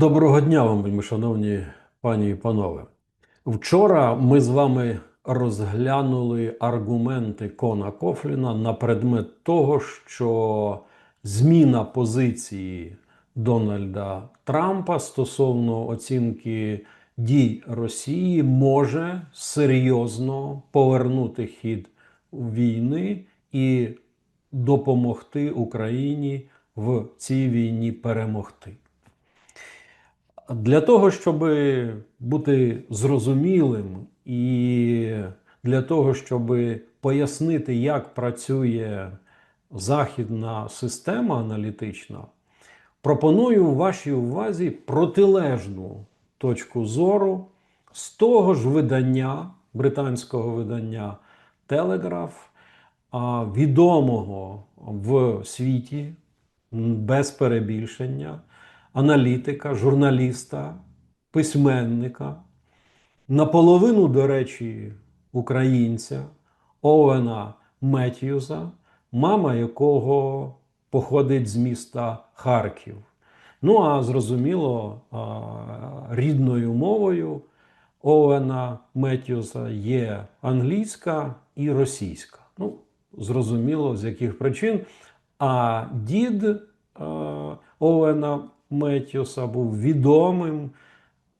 Доброго дня вам, шановні пані і панове. Вчора ми з вами розглянули аргументи Кона Кофліна на предмет того, що зміна позиції Дональда Трампа стосовно оцінки дій Росії може серйозно повернути хід війни і допомогти Україні в цій війні перемогти. Для того, щоб бути зрозумілим і для того, щоб пояснити, як працює західна система аналітична, пропоную вашій увазі протилежну точку зору з того ж видання, британського видання Телеграф, відомого в світі без перебільшення аналітика, журналіста, письменника, наполовину, до речі, українця Овена Меттьюза, мама якого походить з міста Харків. Ну а зрозуміло, рідною мовою Овена Меттьюза є англійська і російська. Ну, зрозуміло, з яких причин. А дід Овена Меттьюса був відомим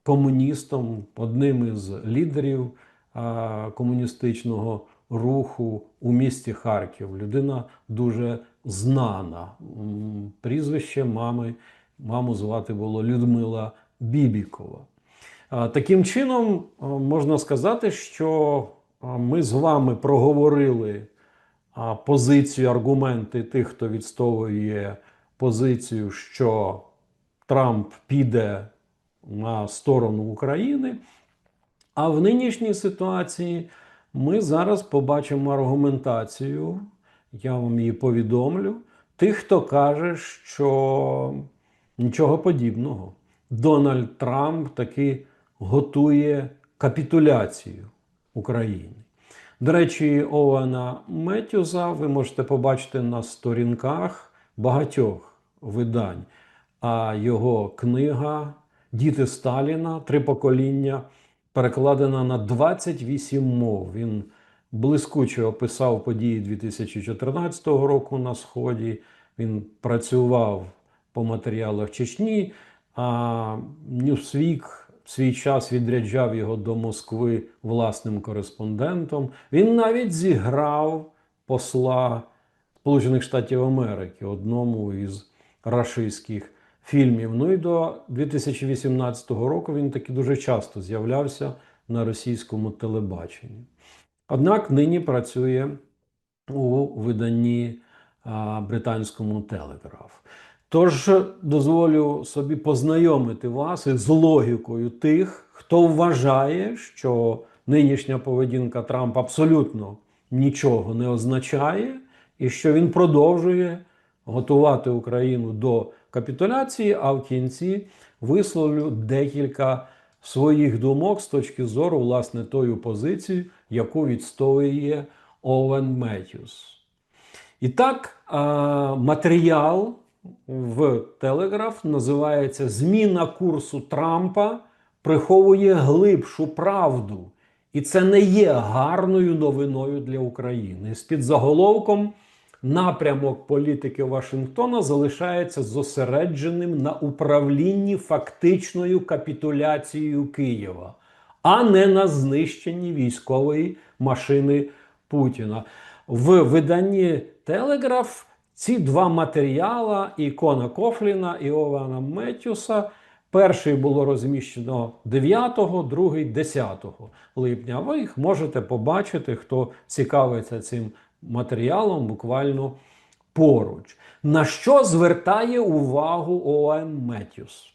комуністом, одним із лідерів комуністичного руху у місті Харків. Людина дуже знана. Прізвище мами, маму звати було Людмила Бібікова. Таким чином, можна сказати, що ми з вами проговорили позицію, аргументи тих, хто відстоює позицію, що Трамп піде на сторону України. А в нинішній ситуації ми зараз побачимо аргументацію, я вам її повідомлю, тих, хто каже, що нічого подібного. Дональд Трамп таки готує капітуляцію України. До речі, Овена Меттюза ви можете побачити на сторінках багатьох видань. А його книга Діти Сталіна Три покоління перекладена на 28 мов. Він блискуче описав події 2014 року на Сході. Він працював по матеріалах Чечні, а Ньюсвік в свій час відряджав його до Москви власним кореспондентом. Він навіть зіграв посла Сполучених Штатів Америки одному із рашистських фільмів. Ну і до 2018 року він таки дуже часто з'являвся на російському телебаченні. Однак нині працює у виданні британському телеграф. Тож дозволю собі познайомити вас із логікою тих, хто вважає, що нинішня поведінка Трампа абсолютно нічого не означає, і що він продовжує готувати Україну до капітуляції, а в кінці висловлю декілька своїх думок з точки зору власне тої позиції, яку відстоює Овен Меттьюс. І так, матеріал в Телеграф називається Зміна курсу Трампа приховує глибшу правду. І це не є гарною новиною для України. З під заголовком напрямок політики Вашингтона залишається зосередженим на управлінні фактичною капітуляцією Києва, а не на знищенні військової машини Путіна. В виданні Телеграф ці два матеріали і Кона Кофліна і Ована Меттюса. Перший було розміщено 9, другий 10 липня. Ви їх можете побачити, хто цікавиться цим матеріалом буквально поруч. На що звертає увагу Оуен Меттюс?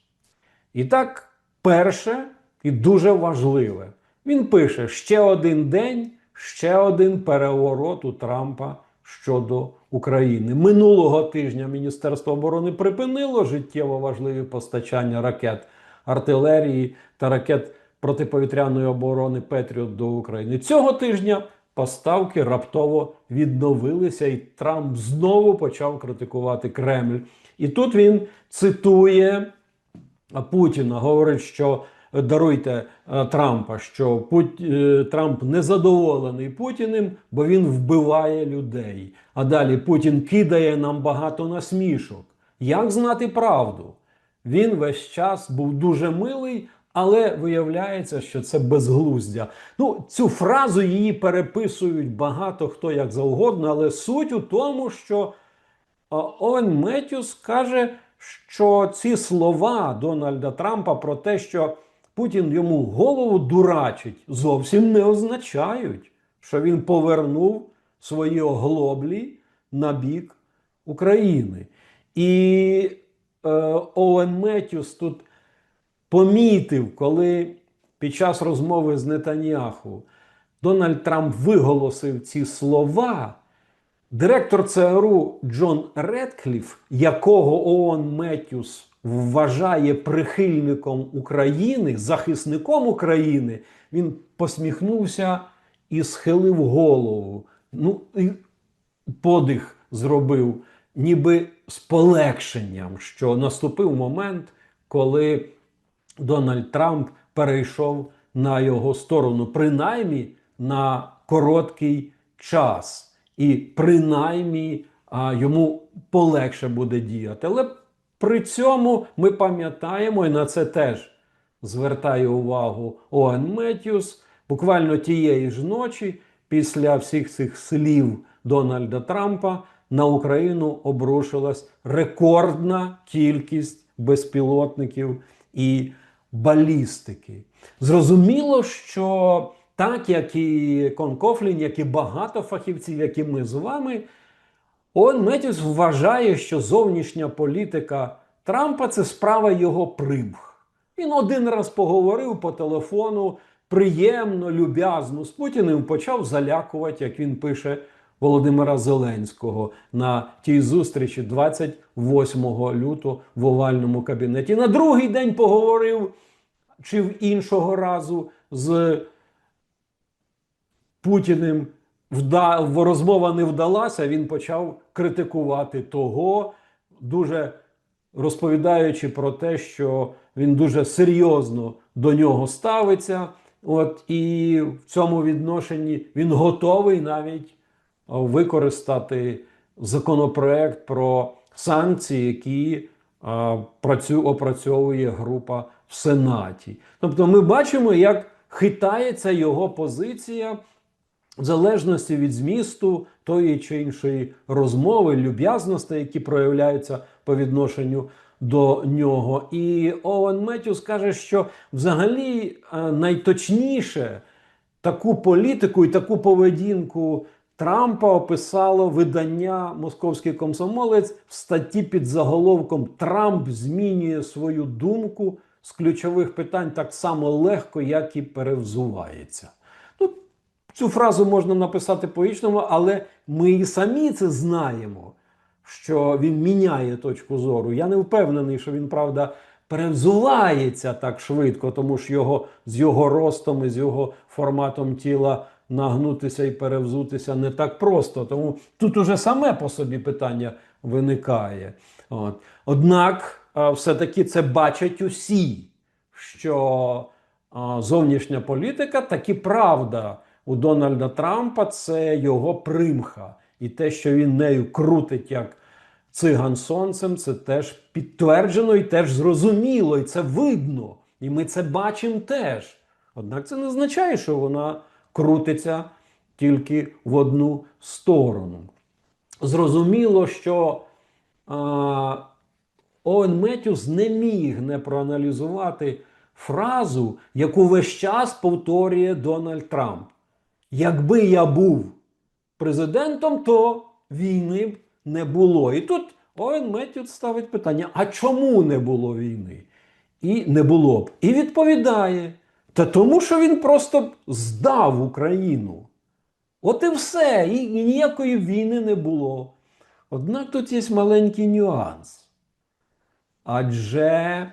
І так, перше і дуже важливе. Він пише: ще один день, ще один переворот у Трампа щодо України. Минулого тижня Міністерство оборони припинило життєво важливі постачання ракет артилерії та ракет протиповітряної оборони Петріот до України. Цього тижня поставки раптово відновилися, і Трамп знову почав критикувати Кремль. І тут він цитує Путіна говорить, що даруйте е, Трампа, що Пут... е, Трамп незадоволений Путіним, бо він вбиває людей. А далі Путін кидає нам багато насмішок. Як знати правду? Він весь час був дуже милий, але виявляється, що це безглуздя. Ну, цю фразу її переписують багато хто як завгодно, але суть у тому, що Овен Меттюс каже, що ці слова Дональда Трампа про те, що Путін йому голову дурачить, зовсім не означають, що він повернув свої оглоблі на бік України. І е, Оуен Меттюс тут помітив, коли під час розмови з Нетаньяху Дональд Трамп виголосив ці слова. Директор ЦРУ Джон Редкліф, якого ООН Меттюс вважає прихильником України, захисником України, він посміхнувся і схилив голову. Ну, і подих зробив, ніби з полегшенням, що наступив момент, коли Дональд Трамп перейшов на його сторону, принаймні на короткий час. І принаймні а, йому полегше буде діяти. Але при цьому ми пам'ятаємо, і на це теж звертає увагу Оен Меттюс, буквально тієї ж ночі, після всіх цих слів Дональда Трампа, на Україну обрушилась рекордна кількість безпілотників і балістики. Зрозуміло, що так як і Кон Кофлін, як і багато фахівців, як і ми з вами, Он Метіс вважає, що зовнішня політика Трампа це справа його примх. Він один раз поговорив по телефону приємно, люб'язно з Путіним, почав залякувати, як він пише Володимира Зеленського на тій зустрічі 28 лютого в овальному кабінеті. На другий день поговорив чи в іншого разу з Путіним вда... розмова не вдалася, він почав критикувати того, дуже розповідаючи про те, що він дуже серйозно до нього ставиться. От і в цьому відношенні він готовий навіть використати законопроект про санкції, які працю... опрацьовує група в Сенаті. Тобто, ми бачимо, як хитається його позиція в залежності від змісту тої чи іншої розмови, люб'язності, які проявляються по відношенню до нього. І Оуен Меттюс каже, що взагалі е, найточніше таку політику і таку поведінку Трампа описало видання Московський комсомолець в статті під заголовком Трамп змінює свою думку з ключових питань так само легко, як і перевзувається. Ну, Цю фразу можна написати по-іншому, але ми і самі це знаємо, що він міняє точку зору. Я не впевнений, що він, правда, перевзувається так швидко, тому що його з його ростом і з його форматом тіла нагнутися і перевзутися не так просто. Тому тут уже саме по собі питання виникає. От. Однак, все-таки це бачать усі, що зовнішня політика таки правда у Дональда Трампа це його примха. І те, що він нею крутить як циган сонцем, це теж підтверджено і теж зрозуміло, і це видно. І ми це бачимо теж. Однак це не означає, що вона крутиться тільки в одну сторону. Зрозуміло, що а, Оуен Меттюс не міг не проаналізувати фразу, яку весь час повторює Дональд Трамп. Якби я був президентом, то війни б не було. І тут Оуен Меттюс ставить питання: а чому не було війни? І не було б. І відповідає: та тому, що він просто здав Україну. От і все, і ніякої війни не було. Однак тут є маленький нюанс. Адже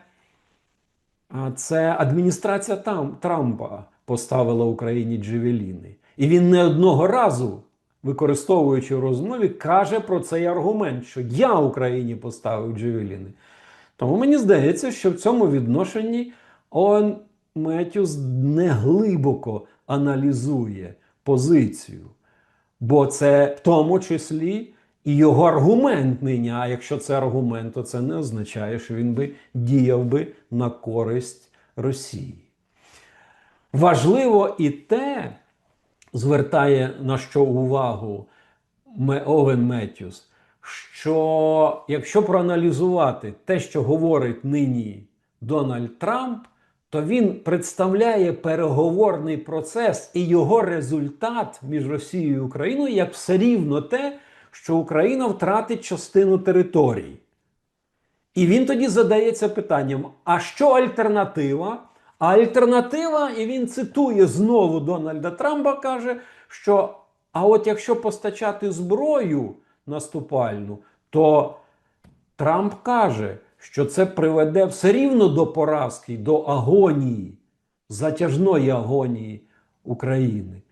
це адміністрація там, Трампа поставила Україні Джевеліни. І він не одного разу, використовуючи розмові, каже про цей аргумент, що я Україні поставив Джевеліни. Тому мені здається, що в цьому відношенні Оуен Меттюс не глибоко аналізує позицію. Бо це в тому числі і його аргумент нині. А якщо це аргумент, то це не означає, що він би діяв би на користь Росії. Важливо і те, звертає на що увагу Овен Меттюс, що якщо проаналізувати те, що говорить нині Дональд Трамп, то він представляє переговорний процес і його результат між Росією і Україною як все рівно те, що Україна втратить частину територій. І він тоді задається питанням: а що альтернатива? А альтернатива, і він цитує знову Дональда Трампа, каже, що а от якщо постачати зброю наступальну, то Трамп каже, що це приведе все рівно до поразки, до агонії, затяжної агонії України.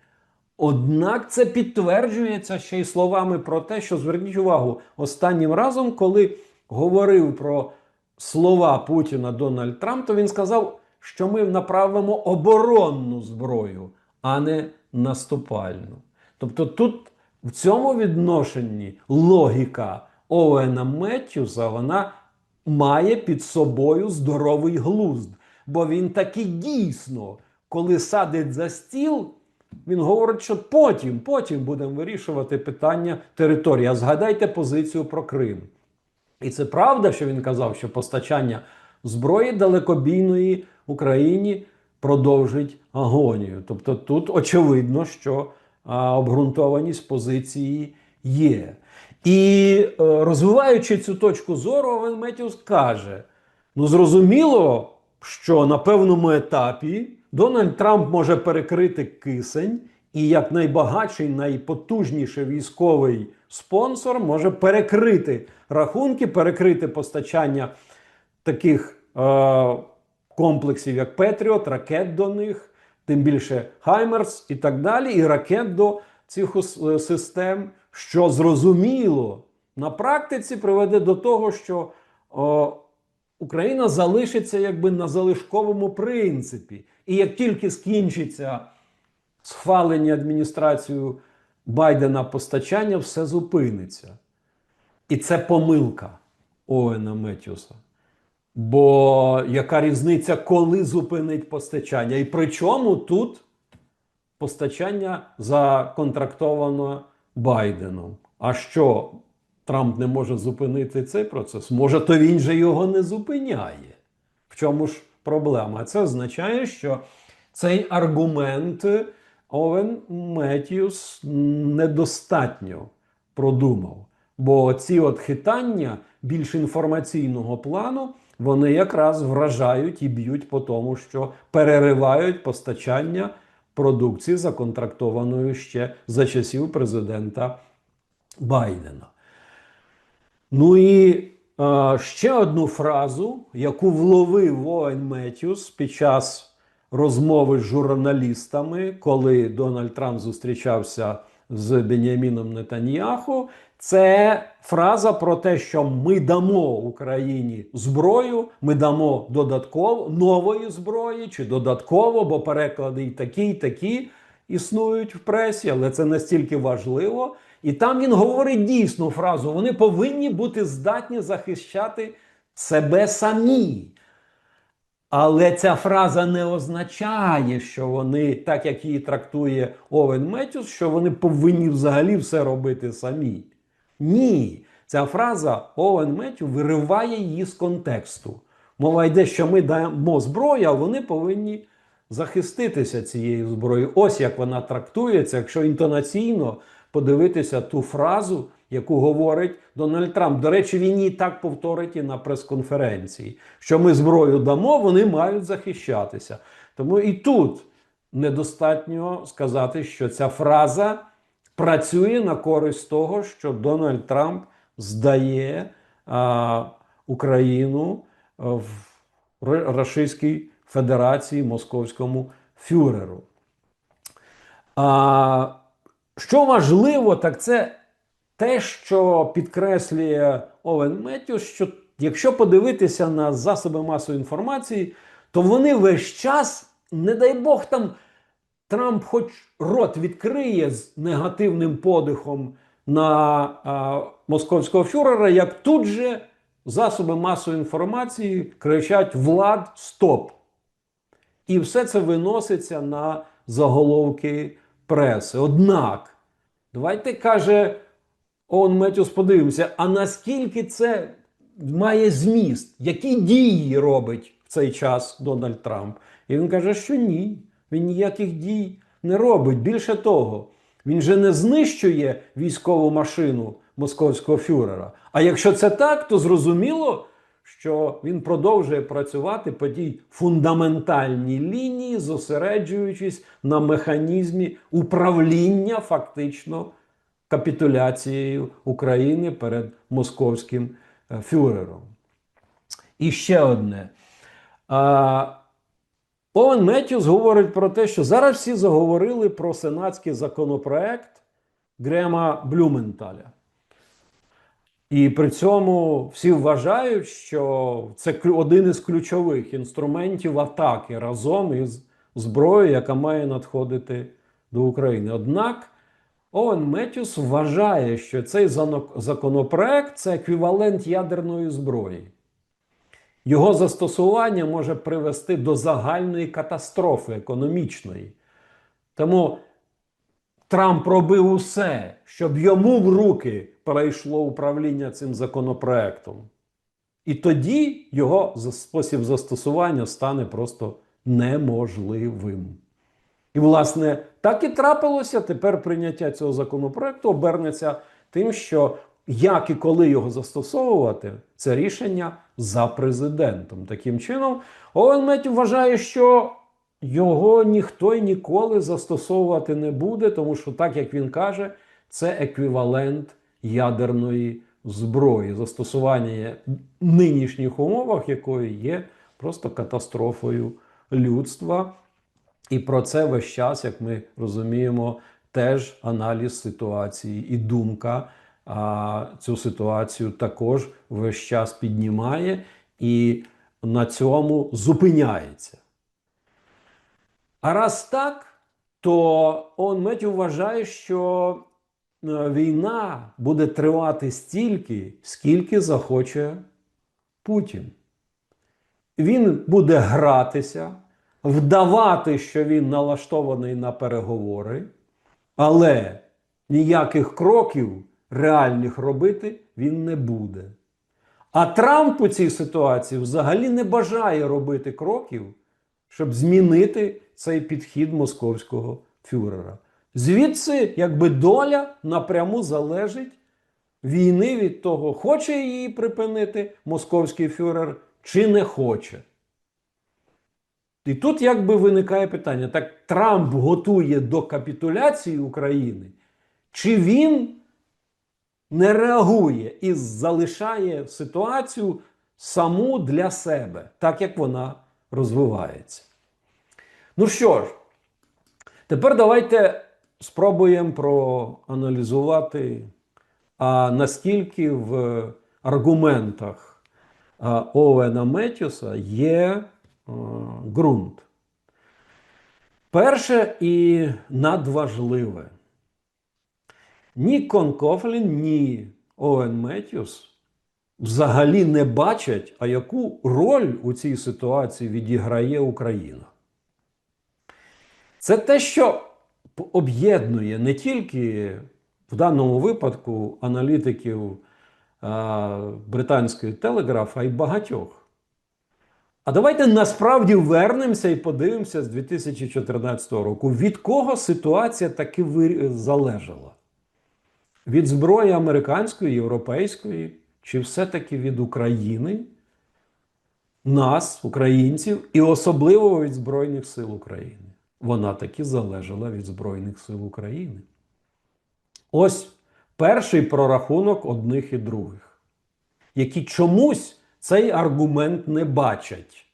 Однак це підтверджується ще й словами про те, що зверніть увагу, останнім разом, коли говорив про слова Путіна Дональд Трамп, то він сказав, що ми направимо оборонну зброю, а не наступальну. Тобто тут в цьому відношенні логіка Оуена Меттюса, вона має під собою здоровий глузд. Бо він таки дійсно, коли садить за стіл, він говорить, що потім, потім будемо вирішувати питання території. А згадайте позицію про Крим. І це правда, що він казав, що постачання зброї далекобійної Україні продовжить агонію. Тобто тут очевидно, що а, обґрунтованість позиції є. І е, розвиваючи цю точку зору, Овен Меттіус каже: ну зрозуміло, що на певному етапі Дональд Трамп може перекрити кисень, і як найбагатший, найпотужніший військовий спонсор може перекрити рахунки, перекрити постачання таких е, комплексів, як Петріот, ракет до них, тим більше Хаймерс і так далі, і ракет до цих е, систем, що зрозуміло на практиці приведе до того, що о, Україна залишиться якби на залишковому принципі. І як тільки скінчиться схвалення адміністрацією Байдена постачання, все зупиниться. І це помилка Оуена Меттюса. Бо яка різниця, коли зупинить постачання? І причому тут постачання законтрактовано Байденом. А що Трамп не може зупинити цей процес? Може, то він же його не зупиняє. В чому ж проблема? Це означає, що цей аргумент Овен Меттіус недостатньо продумав. Бо ці от хитання більш інформаційного плану, вони якраз вражають і б'ють по тому, що переривають постачання продукції, законтрактованої ще за часів президента Байдена. Ну і е, ще одну фразу, яку вловив Воен Меттіус під час розмови з журналістами, коли Дональд Трамп зустрічався з Беняміном Нетаньяху, це фраза про те, що ми дамо Україні зброю, ми дамо додатково нової зброї чи додатково, бо переклади і такі, і такі існують в пресі, але це настільки важливо. І там він говорить дійсну фразу: вони повинні бути здатні захищати себе самі. Але ця фраза не означає, що вони, так як її трактує Овен Меттюс, що вони повинні взагалі все робити самі. Ні. Ця фраза Овен Меттю вириває її з контексту. Мова йде, що ми даємо зброю, а вони повинні захиститися цією зброєю. Ось як вона трактується, якщо інтонаційно подивитися ту фразу, яку говорить Дональд Трамп. До речі, він її так повторить і на прес-конференції, що ми зброю дамо, вони мають захищатися. Тому і тут недостатньо сказати, що ця фраза працює на користь того, що Дональд Трамп здає а, Україну в Р- Російській Федерації Московському фюреру. А, що важливо, так це те, що підкреслює Овен Меттюс, що якщо подивитися на засоби масової інформації, то вони весь час, не дай Бог, там Трамп хоч рот відкриє з негативним подихом на а, московського фюрера, як тут же засоби масової інформації кричать Влад, стоп! І все це виноситься на заголовки преси. Однак, давайте каже Он Метюс, подивимося, а наскільки це має зміст, які дії робить в цей час Дональд Трамп? І він каже, що ні, він ніяких дій не робить. Більше того, він же не знищує військову машину московського фюрера. А якщо це так, то зрозуміло, що він продовжує працювати по тій фундаментальній лінії, зосереджуючись на механізмі управління фактично капітуляцією України перед московським е, фюрером. І ще одне. А, Оуен Меттюс говорить про те, що зараз всі заговорили про сенатський законопроект Грема Блюменталя. І при цьому всі вважають, що це один із ключових інструментів атаки разом із зброєю, яка має надходити до України. Однак Оуен Меттюс вважає, що цей законопроект це еквівалент ядерної зброї. Його застосування може привести до загальної катастрофи економічної. Тому Трамп робив усе, щоб йому в руки перейшло управління цим законопроектом. І тоді його спосіб застосування стане просто неможливим. І, власне, так і трапилося. Тепер прийняття цього законопроекту обернеться тим, що як і коли його застосовувати, це рішення за президентом. Таким чином, Оуен Меттю вважає, що його ніхто й ніколи застосовувати не буде, тому що, так як він каже, це еквівалент ядерної зброї, застосування в нинішніх умовах, якої є просто катастрофою людства. І про це весь час, як ми розуміємо, теж аналіз ситуації і думка цю ситуацію також весь час піднімає і на цьому зупиняється. А раз так, то он Меттю вважає, що е, війна буде тривати стільки, скільки захоче Путін. Він буде гратися, вдавати, що він налаштований на переговори, але ніяких кроків реальних робити він не буде. А Трамп у цій ситуації взагалі не бажає робити кроків, щоб змінити цей підхід московського фюрера. Звідси, якби доля напряму залежить війни від того, хоче її припинити московський фюрер чи не хоче. І тут якби виникає питання: так Трамп готує до капітуляції України, чи він не реагує і залишає ситуацію саму для себе, так як вона розвивається? Ну що ж, тепер давайте спробуємо проаналізувати, а наскільки в аргументах Овена Меттюса є ґрунт. Перше і надважливе. Ні Кон Кофлін, ні Оуен Меттюс взагалі не бачать, а яку роль у цій ситуації відіграє Україна. Це те, що об'єднує не тільки в даному випадку аналітиків а, британської телеграф, а й багатьох. А давайте насправді вернемося і подивимося з 2014 року, від кого ситуація таки залежала? Від зброї американської, європейської, чи все-таки від України, нас, українців, і особливо від Збройних сил України? Вона таки залежала від Збройних сил України. Ось перший прорахунок одних і других, які чомусь цей аргумент не бачать.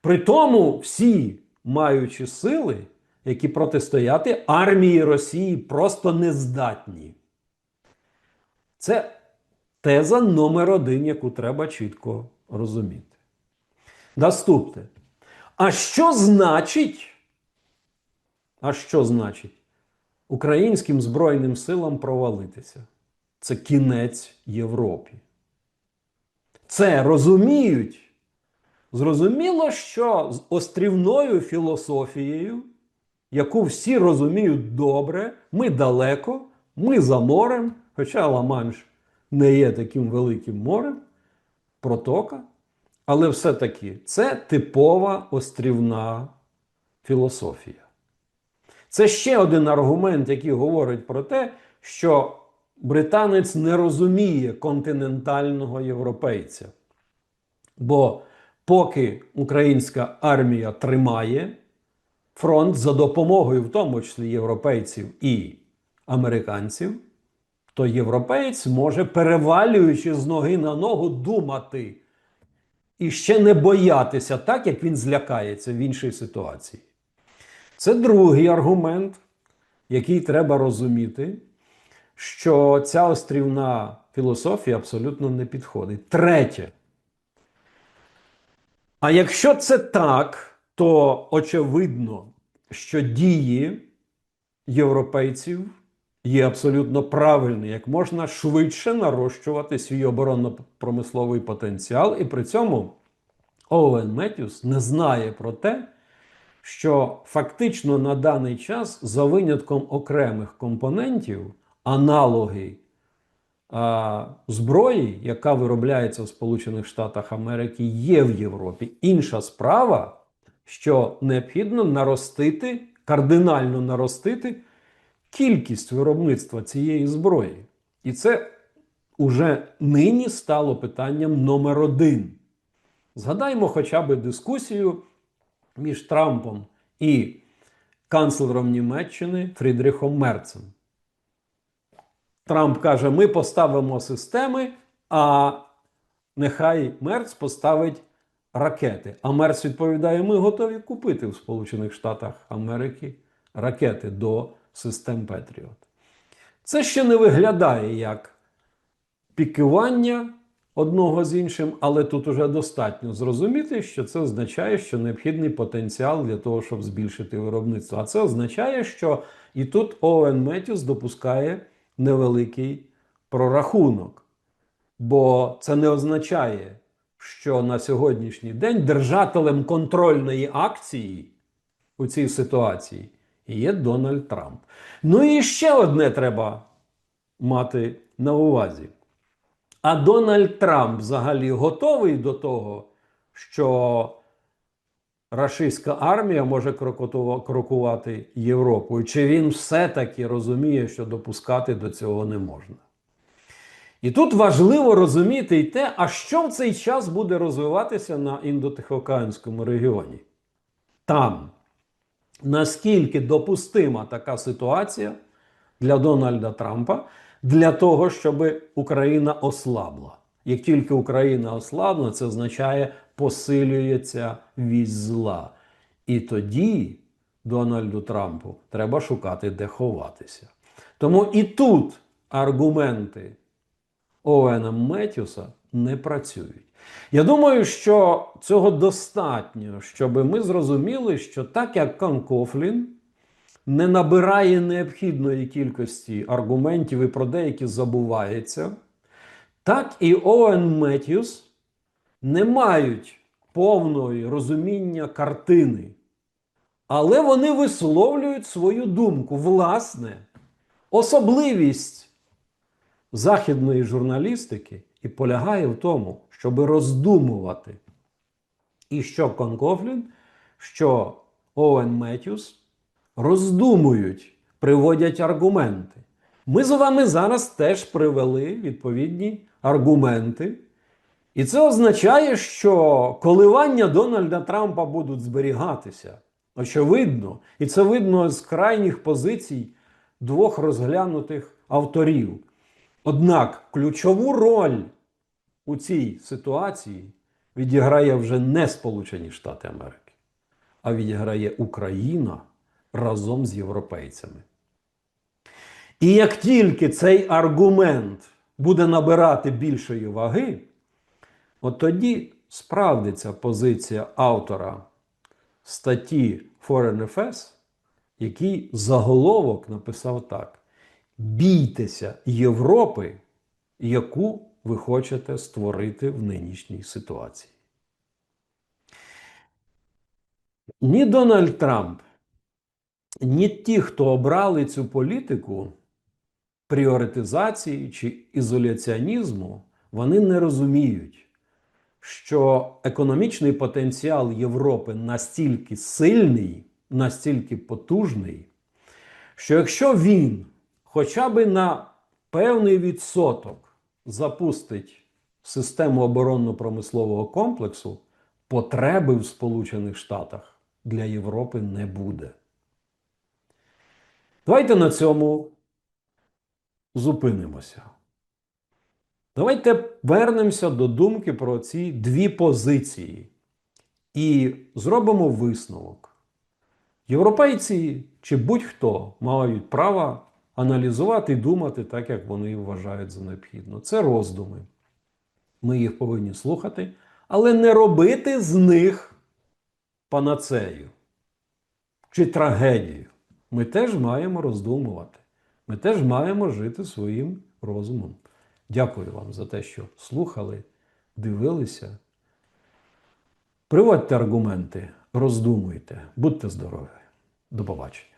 При тому всі маючи сили, які протистояти армії Росії, просто не здатні. Це Теза номер один, яку треба чітко розуміти. Наступне. А що значить? А що значить українським Збройним силам провалитися? Це кінець Європі. Це розуміють. Зрозуміло, що з острівною філософією, яку всі розуміють добре, ми далеко, ми за морем, хоча Ла-Манш не є таким великим морем, протока. Але все-таки це типова острівна філософія. Це ще один аргумент, який говорить про те, що британець не розуміє континентального європейця. Бо поки українська армія тримає фронт за допомогою, в тому числі європейців і американців, то європеєць може, перевалюючи з ноги на ногу, думати і ще не боятися так, як він злякається в іншій ситуації. Це другий аргумент, який треба розуміти, що ця острівна філософія абсолютно не підходить. Третє. А якщо це так, то очевидно, що дії європейців є абсолютно правильні, як можна швидше нарощувати свій оборонно-промисловий потенціал, і при цьому Оуен Меттюс не знає про те, що фактично на даний час, за винятком окремих компонентів, аналоги а, зброї, яка виробляється в Сполучених Штатах Америки, є в Європі. Інша справа, що необхідно наростити, кардинально наростити кількість виробництва цієї зброї. І це уже нині стало питанням номер один. Згадаймо хоча б дискусію між Трампом і канцлером Німеччини Фрідрихом Мерцем. Трамп каже: ми поставимо системи, а нехай Мерц поставить ракети. А Мерц відповідає: ми готові купити в Сполучених Штатах Америки ракети до систем Петріот. Це ще не виглядає як пікування одного з іншим, але тут уже достатньо зрозуміти, що це означає, що необхідний потенціал для того, щоб збільшити виробництво. А це означає, що і тут Оуен Меттюс допускає невеликий прорахунок. Бо це не означає, що на сьогоднішній день держателем контрольної акції у цій ситуації є Дональд Трамп. Ну і ще одне треба мати на увазі. А Дональд Трамп взагалі готовий до того, що рашистська армія може крокувати Європою? Чи він все-таки розуміє, що допускати до цього не можна? І тут важливо розуміти й те, а що в цей час буде розвиватися на індотихоокеанському регіоні. Там наскільки допустима така ситуація для Дональда Трампа для того, щоб Україна ослабла. Як тільки Україна ослабла, це означає посилюється вісь зла. І тоді Дональду Трампу треба шукати, де ховатися. Тому і тут аргументи Оуена Меттюса не працюють. Я думаю, що цього достатньо, щоб ми зрозуміли, що так як Кан Кофлін не набирає необхідної кількості аргументів і про деякі забувається, так і Оуен Меттюс не мають повної розуміння картини. Але вони висловлюють свою думку. Власне, особливість західної журналістики і полягає в тому, щоб роздумувати. І що Конкофлін, що Оуен Меттюс роздумують, приводять аргументи. Ми з вами зараз теж привели відповідні аргументи. І це означає, що коливання Дональда Трампа будуть зберігатися. Очевидно, і це видно з крайніх позицій двох розглянутих авторів. Однак ключову роль у цій ситуації відіграє вже не Сполучені Штати Америки, а відіграє Україна разом з європейцями. І як тільки цей аргумент буде набирати більшої ваги, от тоді справдиться позиція автора статті Foreign Affairs, який заголовок написав так: Бійтеся Європи, яку ви хочете створити в нинішній ситуації. Ні Дональд Трамп, ні ті, хто обрали цю політику пріоритизації чи ізоляціонізму, вони не розуміють, що економічний потенціал Європи настільки сильний, настільки потужний, що якщо він хоча б на певний відсоток запустить систему оборонно-промислового комплексу, потреби в Сполучених Штатах для Європи не буде. Давайте на цьому зупинимося. Давайте вернемося до думки про ці дві позиції і зробимо висновок. Європейці чи будь-хто мають право аналізувати і думати так, як вони вважають за необхідно. Це роздуми. Ми їх повинні слухати, але не робити з них панацею чи трагедію. Ми теж маємо роздумувати. Ми теж маємо жити своїм розумом. Дякую вам за те, що слухали, дивилися. Приводьте аргументи, роздумуйте, будьте здорові. До побачення.